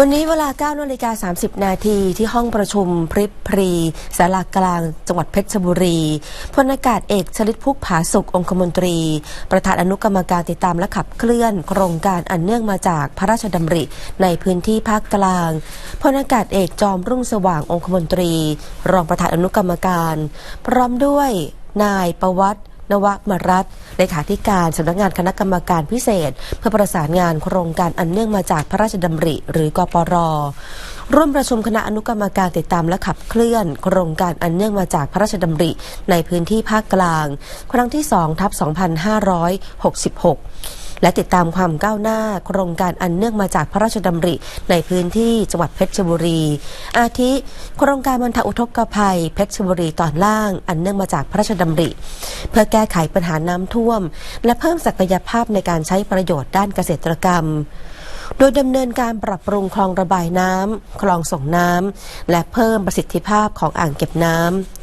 วันนี้เวลา9นาฬิกา30 นาทีที่ห้องประชุมพริบพรีสารากลาง จังหวัดเพชรบุรีพลอากาศเอกชลิตพุกผาสุกองคมนตรี ประธานอนุกรรมการติดตามและขับเคลื่อน โครงการอันเนื่องมาจากพระราชดำริในพื้นที่ภาคกลางพลอากาศเอกจอมรุ่งสว่างองคมนตรี รองประธานอนุกรรมการ พร้อมด้วยนายประวัติ นวมรัตน์เลขาธิการสำนักงานคณะกรรมการพิเศษ เพื่อประสานงานโครงการอันเนื่องมาจากพระราชดำริ หรือกปรร่วมประชุมคณะอนุกรรมการติดตามและขับเคลื่อน โครงการอันเนื่องมาจากพระราชดำริ ในพื้นที่ภาคกลาง ครั้งที่2ทับ2566 และติดตามความก้าวหน้าโครงการอันเนื่องมาจากพระราชดำริในพื้นที่จังหวัดเพชรบุรี อาทิ โครงการบรรเทาอุทกภัย เพชรบุรีตอนล่าง อันเนื่องมาจากพระราชดำริ เพื่อแก้ไขปัญหาน้ำท่วม และเพิ่มศักยภาพในการใช้ประโยชน์ด้านเกษตรกรรมโดยดำเนินการปรับปรุงคลองระบายน้ำ คลองส่งน้ำ และเพิ่มประสิทธิภาพของอ่างเก็บน้ำ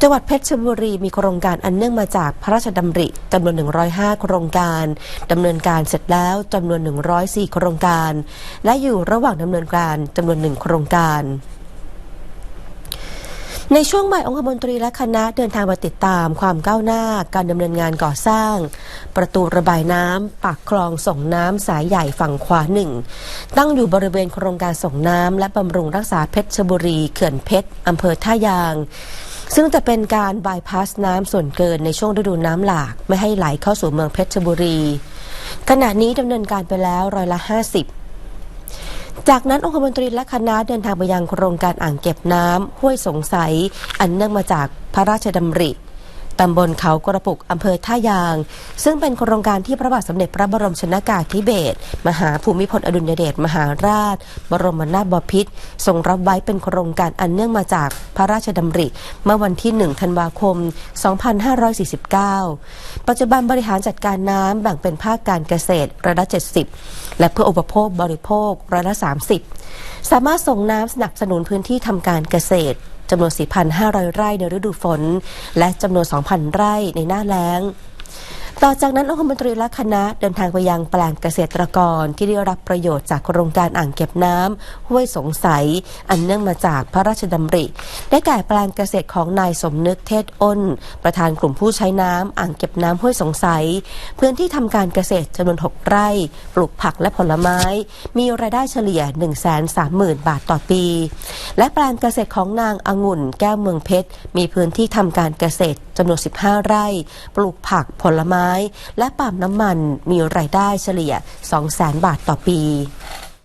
จังหวัดเพชรบุรีมีโครงการอันเนื่องมาจากพระราชดำริจำนวน 105 โครงการดำเนินการเสร็จแล้วจำนวน 104 โครงการ และอยู่ระหว่างดำเนินการจำนวนหนึ่งโครงการในช่วงบ่ายองคมนตรีและคณะเดินทางมาติดตามความก้าวหน้าการดำเนินงานก่อสร้าง ประตูระบายน้ำปากคลองส่งน้ำสายใหญ่ฝั่งขวาหนึ่งตั้งอยู่บริเวณโครงการส่งน้ำและบำรุงรักษาเพชรบุรีเขื่อนเพชรอำเภอท่ายาง ซึ่งจะเป็นการบายพาสน้ำส่วนเกินในช่วงฤดูน้ำหลาก ไม่ให้ไหลเข้าสู่เมืองเพชรบุรี ขณะนี้ดำเนินการไปแล้วร้อยละ 50 จากนั้นองคมนตรีและคณะเดินทางไปยังโครงการอ่างเก็บน้ำห้วยสงสัย อันเนื่องมาจากพระราชดำริ ตำบลเขากระปุกอำเภอท่ายาง ซึ่งเป็นโครงการที่พระบาทสมเด็จพระบรมชนากาธิเบศรมหาภูมิพลอดุลยเดชมหาราช บรมนาถบพิตรทรงรับไว้เป็นโครงการอันเนื่องมาจากพระราชดำริ เมื่อวันที่ 1 ธันวาคม 2549 ปัจจุบันบริหารจัดการน้ำแบ่งเป็นภาคการเกษตรร้อยละ70 และเพื่ออุปโภคบริโภคร้อยละ30 สามารถส่งน้ำสนับสนุนพื้นที่ทำการเกษตร จำนวน 4,500 ไร่ในฤดูฝน และจำนวน 2,000 ไร่ในหน้าแล้ง ต่อจากนั้นองคมนตรีและคณะเดินทางไปยังแปลงเกษตรกรที่ได้รับประโยชน์จากโครงการอ่างเก็บน้ำห้วยสงสัย อันเนื่องมาจากพระราชดำริ ได้แก่แปลงเกษตรของนายสมนึกเทศอ้น ประธานกลุ่มผู้ใช้น้ำอ่างเก็บน้ำห้วยสงสัย พื้นที่ทำการเกษตรจำนวน 6 ไร่ ปลูกผักและผลไม้ มีรายได้เฉลี่ย 130,000 บาทต่อปี และแปลงเกษตรของนางองุ่น แก้วเมืองเพชรมีพื้นที่ทำการเกษตรจำนวน 15 ไร่ ปลูกผักผลไม้ไม้ และปาล์มน้ำมันมีรายได้เฉลี่ย 200,000 บาทต่อปี